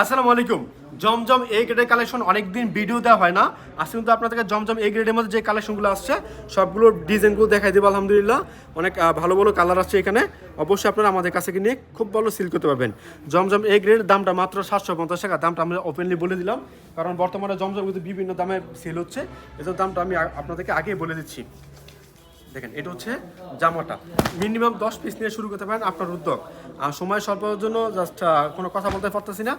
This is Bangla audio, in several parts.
আসসালামু আলাইকুম। জমজম এ গ্রেডের কালেকশন অনেকদিন ভিডিও দেওয়া হয় না। আজকে কিন্তু আপনাদেরকে জমজম এ গ্রেডের মধ্যে যে কালেকশনগুলো আসছে সবগুলো ডিজাইনগুলো দেখাই দেবো, আলহামদুলিল্লাহ। অনেক ভালো ভালো কালার আসছে এখানে। অবশ্যই আপনারা আমাদের কাছে নিয়ে খুব ভালো সিল করতে পারবেন। জমজম এ গ্রেডের দামটা মাত্র সাতশো পঞ্চাশ টাকা। দামটা আমরা ওপেনলি বলে দিলাম, কারণ বর্তমানে জমজম কিন্তু বিভিন্ন দামে সেল হচ্ছে। এসব দামটা আমি আপনাদেরকে আগেই বলে দিচ্ছি। দেখেন, এটা হচ্ছে জামাটা। মিনিমাম দশ পিস নিয়ে শুরু করতে পারেন আপনার উদ্যোগ। আর সময় স্বল্পের জন্য জাস্ট কোনো কথা বলতে পারতেছি না।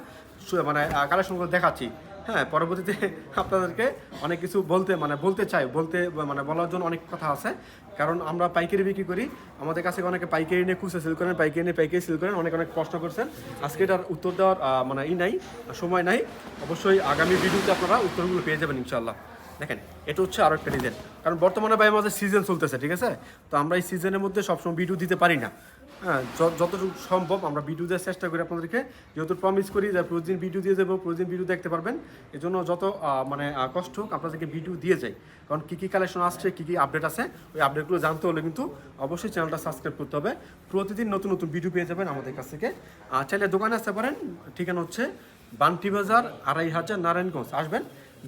মানে কালেকশনগুলো দেখাচ্ছি। হ্যাঁ পরবর্তীতে আপনাদেরকে অনেক কিছু বলতে মানে বলতে চাই। বলতে মানে বলার জন্য অনেক কথা আছে। কারণ আমরা পাইকারি বিক্রি করি। আমাদের কাছে অনেকে পাইকারি নিয়ে খুচরা সেল করেন, পাইকারি নিয়ে পাইকারি সেল করেন। অনেক অনেক প্রশ্ন করছেন। আজকে এটার উত্তর দেওয়ার মানে ই নাই, সময় নাই। অবশ্যই আগামী ভিডিওতে আপনারা উত্তরগুলো পেয়ে যাবেন ইনশাল্লাহ দেখেন এটা হচ্ছে আরও একটা রিজেন কারণ বর্তমানে ভাই আমাদের সিজন চলতেছে, ঠিক আছে? তো আমরা এই সিজনের মধ্যে সবসময় ভিডিও দিতে পারি না। হ্যাঁ যতটুকু সম্ভব আমরা ভিডিও দেওয়ার চেষ্টা করি আপনাদেরকে। যেহেতু প্রমিস করি যে প্রতিদিন ভিডিও দিয়ে দেবো, প্রতিদিন ভিডিও দেখতে পারবেন। এই জন্য যত মানে কষ্ট হোক আপনাদেরকে ভিডিও দিয়ে যাই। কারণ কী কী কালেকশন আসছে, কী কী আপডেট আছে, ওই আপডেটগুলো জানতে হলে কিন্তু অবশ্যই চ্যানেলটা সাবস্ক্রাইব করতে হবে। প্রতিদিন নতুন নতুন ভিডিও পেয়ে যাবেন আমাদের কাছ থেকে। চাইলে দোকানে আসতে পারেন। ঠিকানা হচ্ছে বান্টি বাজার, আড়াই হাজার নারায়ণগঞ্জ। আসবেন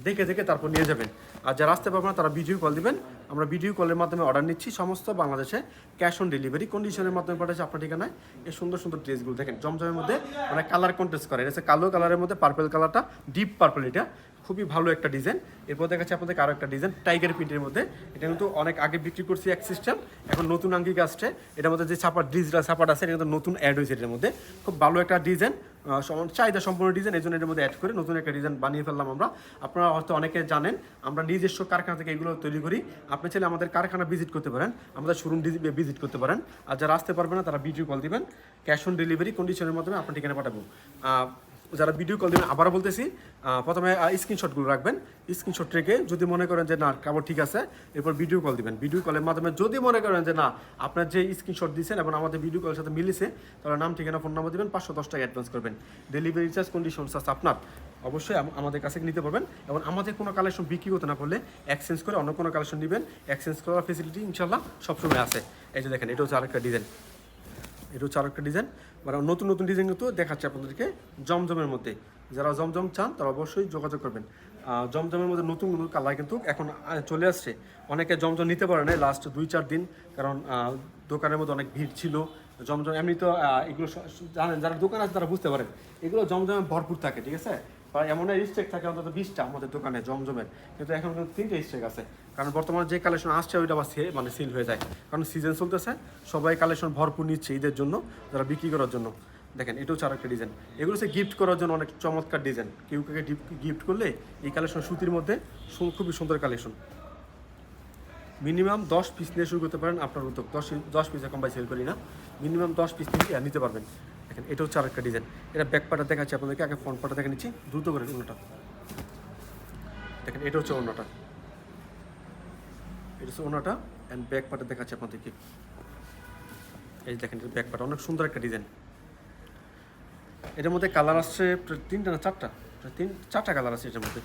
দেখে দেখে তারপর নিয়ে যাবেন। আর যারা আসতে পারবেন তারা ভিডিও কল দিবেন। আমরা ভিডিও কলের মাধ্যমে অর্ডার নিচ্ছি। সমস্ত বাংলাদেশে ক্যাশ অন ডেলিভারি কন্ডিশনের মাধ্যমে পাঠাচ্ছি আপনার ঠিকানায়। এই সুন্দর সুন্দর ড্রেসগুলো দেখেন, জমজমের মধ্যে মানে কালার কন্টেস্ট করে। এটা কালো কালারের মধ্যে পার্পেল কালারটা ডিপ পার্পেল এটা। খুবই ভালো একটা ডিজাইন। এরপর দেখাচ্ছি আপনাদের আরও একটা ডিজাইন, টাইগার প্রিন্টের মধ্যে। এটা কিন্তু অনেক আগে বিক্রি করছি এক সিস্টেম এখন নতুন আঙ্গিক আসছে। এটার মধ্যে যে ছাপার ডিজিটাল ছাপাট আছে, এটা কিন্তু নতুন অ্যাড হয়েছে এটার মধ্যে। খুব ভালো একটা ডিজাইন চাহিদা সম্পূর্ণ ডিজাইন এই জন্য এটার মধ্যে অ্যাড করে নতুন একটা ডিজাইন বানিয়ে ফেললাম আমরা। আপনারা হয়তো অনেকে জানেন, আমরা নিজস্ব কারখানা থেকে এগুলো তৈরি করি। আপনি চাইলে আমাদের কারখানা ভিজিট করতে পারেন, আমাদের শোরুম ভিজিট করতে পারেন। আর যারা আসতে পারবে না, তারা ভিডিও কল দিবেন। ক্যাশ অন ডেলিভারি কন্ডিশনের মাধ্যমে আপনার ঠিকানা পাঠাবো। যারা ভিডিও কল দেবেন, আবারও বলতেছি প্রথমে স্ক্রিনশটগুলো রাখবেন। স্ক্রিনশট রেখে যদি মনে করেন যে, না, কাপড় ঠিক আছে, এরপর ভিডিও কল দিবেন। ভিডিও কলের মাধ্যমে যদি মনে করেন যে, না, আপনার যে স্ক্রিনশট দিয়েছেন এবং আমাদের ভিডিও কলের সাথে মিলিছে, তাহলে নাম, ঠিকানা ফোন নাম্বার দিবেন, পাঁচশো দশ টাকা অ্যাডভান্স করবেন। ডেলিভারি চার্জ কন্ডিশন চার্জ আপনার। অবশ্যই আমাদের কাছে নিতে পারবেন এবং আমাদের কোনো কালেকশন বিক্রি করতে না পারলে এক্সচেঞ্জ করে অন্য কোনো কালেকশন নেবেন। এক্সচেঞ্জ করার ফেসিলিটি ইনশাল্লাহ সবসময় আছে। এই যে দেখেন, এটা হচ্ছে আরেকটা ডিজাইন এটা হচ্ছে আরেকটা ডিজাইন মানে নতুন নতুন ডিজাইন কিন্তু দেখাচ্ছে আপনাদেরকে জমজমের মধ্যে। যারা জমজম চান, তারা অবশ্যই যোগাযোগ করবেন। জমজমের মধ্যে নতুন নতুন কালার কিন্তু এখন চলে আসছে। অনেকে জমজম নিতে পারে না লাস্ট দুই, চার দিন। কারণ দোকানের মধ্যে অনেক ভিড় ছিল। জমজম এমনি তো এগুলো জানেন, যারা দোকান আছে তারা বুঝতে পারেন। এগুলো জমজমে ভরপুর থাকে, ঠিক আছে? বা এমন স্টেক থাকে অন্তত বিশটা আমাদের দোকানে, জমজমের। কিন্তু এখন কিন্তু তিনটে স্টেক আছে। কারণ বর্তমানে যে কালেকশন আসছে, ওইটা আবার মানে সিল হয়ে যায়। কারণ সিজন চলতেছে, সবাই কালেকশন ভরপুর নিচ্ছে ঈদের জন্য, যারা বিক্রি করার জন্য। দেখেন, এটাও চার একটা ডিজাইন এগুলো হচ্ছে গিফট করার জন্য অনেক চমৎকার ডিজাইন কেউ কাকে গিফট করলে এই কালেকশন সুতির মধ্যে খুবই সুন্দর কালেকশন। মিনিমাম দশ পিস নিয়ে শুরু করতে পারেন আপনার উদ্যোগ দশ দশ পিস এখন বাই সেল করি না। মিনিমাম দশ পিস নিয়ে নিতে পারবেন। দেখেন, এটা হচ্ছে আরেকটা ডিজাইন এটা ব্যাক পাটা দেখাচ্ছি আপনাদেরকে, আগে ফ্রন্ট পাটা দেখে নিচ্ছি। দ্রুত করে অন্যটা দেখেন, এটা হচ্ছে অন্যটা এটা হচ্ছে অন্যটা অ্যান্ড ব্যাক পাটা দেখাচ্ছি আপনাদেরকে। এই দেখেন, এটা ব্যাক পাটা। অনেক সুন্দর একটা ডিজাইন এটার মধ্যে কালার আসছে তিনটা না চারটা? তিন, চারটা কালার আছে এটার মধ্যে।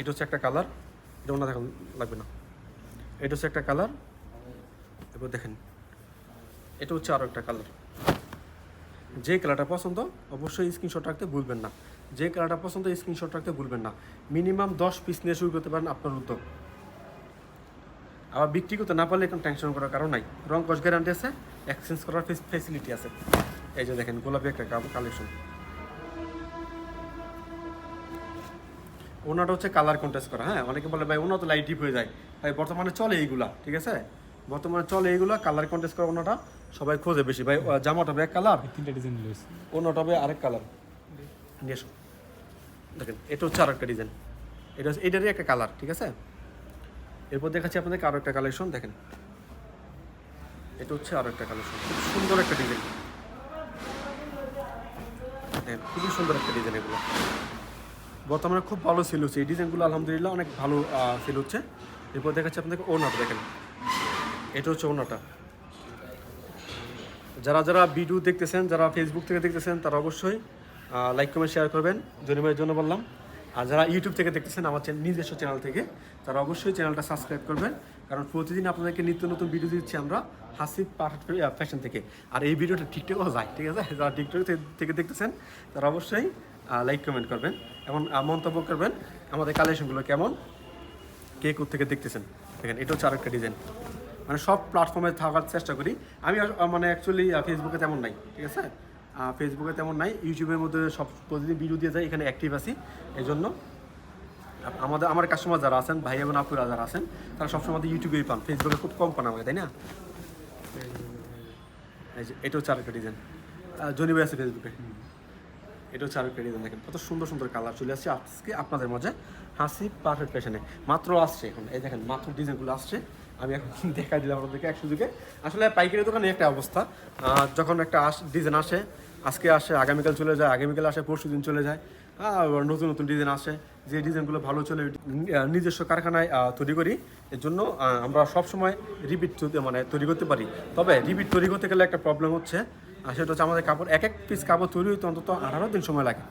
এটা হচ্ছে একটা কালার এটা ওনা দেখুন লাগবে না। এটা হচ্ছে একটা কালার এবার দেখেন, এটা হচ্ছে আরও একটা কালার যে কালারটা পছন্দ, অবশ্যই স্ক্রিনশট রাখতে ভুলবেন না। যে কালারটা পছন্দ স্ক্রিনশট রাখতে ভুলবেন না। মিনিমাম দশ পিস নিয়ে শুরু করতে পারেন আপনার উদ্যোগ। আবার বিক্রি করতে না পারলে এখন টেনশন করার কারণ নাই। রং কস গ্যারান্টি আছে এক্সচেঞ্জ করার ফেসিলিটি আছে। এই যে দেখেন, গোলাপি একটা কালেকশন ওনাটা হচ্ছে কালার কন্টেস্ট করা হ্যাঁ? অনেকে বলে, ভাই ওনা তো লাইট ডিপ হয়ে যায়। ভাই, বর্তমানে চলে এইগুলা, ঠিক আছে? বর্তমানে চলে এইগুলা কালার কন্টেস্ট করা ওনাটা। সবাই খোঁজে বেশি। ভাই জামাটা হবে এক কালার? তিনটা ডিজাইন রয়েছে ওনাটা হবে আরেক কালার। নিয়ে এসো। দেখেন এটা হচ্ছে আরেকটা ডিজাইন এটা হচ্ছে এটারই একটা কালার ঠিক আছে? এরপর দেখাচ্ছি আপনাদেরকে আরও একটা কালেকশন দেখেন। এটা হচ্ছে আরও একটা কালেকশন খুব সুন্দর একটা ডিজাইন দেখেন খুবই সুন্দর একটা ডিজাইন এগুলো। বর্তমানে খুব ভালো সেল হচ্ছে। এই ডিজাইনগুলো আলহামদুলিল্লাহ অনেক ভালো সেল হচ্ছে। এরপর দেখাচ্ছি আপনাদেরকে ওনাটা দেখেন। এটা হচ্ছে ওনাটা যারা যারা ভিডিও দেখতেছেন, যারা ফেসবুক থেকে দেখতেছেন, তারা অবশ্যই লাইক কমেন্ট শেয়ার করবেন। জনিমের জন্য বললাম। আর যারা ইউটিউব থেকে দেখতেছেন, আমার নিজস্ব চ্যানেল থেকে, তারা অবশ্যই চ্যানেলটা সাবস্ক্রাইব করবেন। কারণ প্রতিদিন আপনাদেরকে নিত্য নতুন ভিডিও দিচ্ছি আমরা হাসিব ফ্যাশন থেকে। আর এই ভিডিওটা টিকটকেও যায়, ঠিক আছে? যারা টিকটক থেকে দেখতেছেন, তারা অবশ্যই লাইক কমেন্ট করবেন। এবং মন্তব্য করবেন, আমাদের কালেকশনগুলো কেমন, কে থেকে দেখতেছেন। দেখেন, এটা হচ্ছে আরেকটা ডিজাইন মানে সব প্ল্যাটফর্মে থাকার চেষ্টা করি। আমি মানে অ্যাকচুয়ালি ফেসবুকে তেমন নাই, ঠিক আছে? ফেসবুকে তেমন নাই ইউটিউবের মধ্যে সব প্রতিদিন ভিডিও দিয়ে যায় এখানে অ্যাক্টিভ আছি এই জন্য আমাদের, আমার কাস্টমার যারা আছেন, ভাই এবং আপুরা যারা আছেন, তারা সবসময় আমাদের ইউটিউবেই পান ফেসবুকে খুব কম পান আমাকে, তাই না? এই যে এটা হচ্ছে ডিজাইন জনি ভাই আছে ফেসবুকে এটা হচ্ছে আরেকটা ডিজাইন দেখেন, কত সুন্দর সুন্দর কালার চলে আসছে। আজকে আপনাদের মাঝে হাসি পারফেক্ট ফ্যাশনে মাত্র আসছে এখন, এই দেখেন, মাত্র ডিজাইনগুলো আসছে। আমি এখন দেখা দিলাম আপনাদেরকে এক সুযোগে। আসলে পাইকারি দোকানে একটা অবস্থা। যখন একটা আস ডিজাইন আসে, আজকে আসে, আগামীকাল চলে যায়, আগামীকাল আসে, পরশু দিন চলে যায়। আবার নতুন নতুন ডিজাইন আসে। যে ডিজাইনগুলো ভালো চলে নিজস্ব কারখানায় তৈরি করি। এর জন্য আমরা সবসময় রিপিট মানে তৈরি করতে পারি। তবে রিপিট তৈরি করতে গেলে একটা প্রবলেম হচ্ছে। আর সেটা হচ্ছে আমাদের কাপড় এক এক পিস কাপড় তৈরি হইতে অন্তত আঠারো দিন সময় লাগে।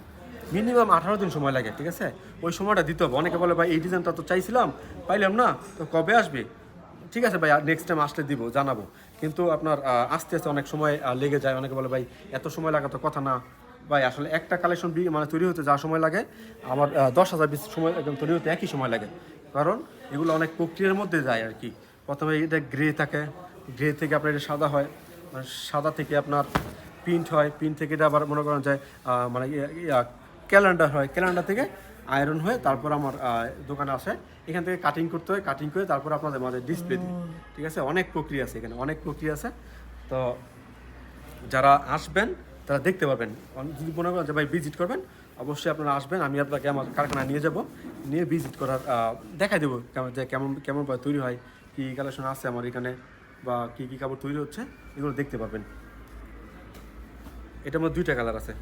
মিনিমাম আঠারো দিন সময় লাগে, ঠিক আছে? ওই সময়টা দিতে হবে। অনেকে বলে, ভাই, এই ডিজাইনটা তো চাইছিলাম, পাইলাম না, তো কবে আসবে? ঠিক আছে ভাই নেক্সট টাইম আসলে দিব, জানাব। কিন্তু আপনার আস্তে আস্তে অনেক সময় লেগে যায়। অনেকে বলে, ভাই, এত সময় লাগা তো কথা না। ভাই, আসলে একটা কালেকশন মানে তৈরি হতে যা সময় লাগে, আমার দশ হাজার বিশ সময় একদম তৈরি হতে একই সময় লাগে। কারণ এগুলো অনেক প্রক্রিয়ার মধ্যে যায় আর কি। প্রথমে এটা গ্রে থাকে গ্রে থেকে আপনার এটা সাদা হয়। মানে সাদা থেকে আপনার প্রিন্ট হয়। প্রিন্ট থেকে এটা আবার মনে করেন যায় মানে ক্যালেন্ডার হয়। ক্যালেন্ডার থেকে আয়রন হয়ে তারপর আমার দোকানে আসে। এখান থেকে কাটিং করতে হয় কাটিং করে তারপর আপনাদের মাঝে ডিসপ্লে দিই। ঠিক আছে? অনেক প্রক্রিয়া আছে এখানে অনেক প্রক্রিয়া আছে। তো যারা আসবেন তারা দেখতে পাবেন যদি মনে করেন যে ভাই ভিজিট করবেন অবশ্যই আপনারা আসবেন। আমি আপনাকে আমার কারখানায় নিয়ে যাব। নিয়ে ভিজিট করার দেখাই দেবো কেমন যে কেমন কেমন ভাবে তৈরি হয় কী কালেকশন আছে আমার এখানে বা কী কী কাপড় তৈরি হচ্ছে এগুলো দেখতে পাবেন এটার মধ্যে দুইটা কালার আছে।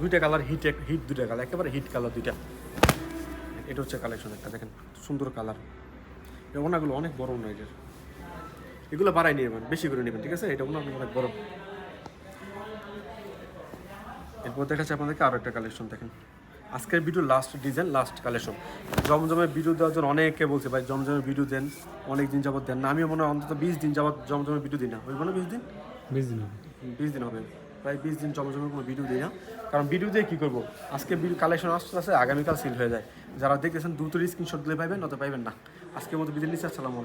দুইটা কালার হিট হিট দুইটা কালার একেবারে হিট কালার দুইটা। এটা হচ্ছে কালেকশন একটা দেখেন সুন্দর কালার ওনাগুলো অনেক বড় না এটার এগুলো বাড়াই নিয়ে নেবেন বেশি করে নেবেন ঠিক আছে? এটা ওনাগুলো অনেক বড়। এরপর দেখাচ্ছে আপনাদেরকে আরও একটা কালেকশন দেখেন। আজকের video last design last collection জমজমের ভিডিও দেওয়ার জন্য অনেকে বলছে ভাই জমজমের ভিডিও দেন। অনেক দিন যাবত দেন না। আমি মনে হয় অন্তত বিশ দিন যাবত জমজমের ভিডিও দিই না। ওই না বিশ দিন? বুঝলি বিশ দিন হবে। প্রায় বিশ দিন জমজমের কোনো ভিডিও দিই না। কারণ ভিডিও দিয়ে কী করব? আজকে বিল কালেকশন আসতে আসে আগামীকাল সিল হয়ে যায়। যারা দেখতেছেন দ্রুত স্ক্রিনশট দিলে পাইবেন, নয়তো পাইবেন না। আজকের মতো বিদায় নিচ্ছি, আসসালামু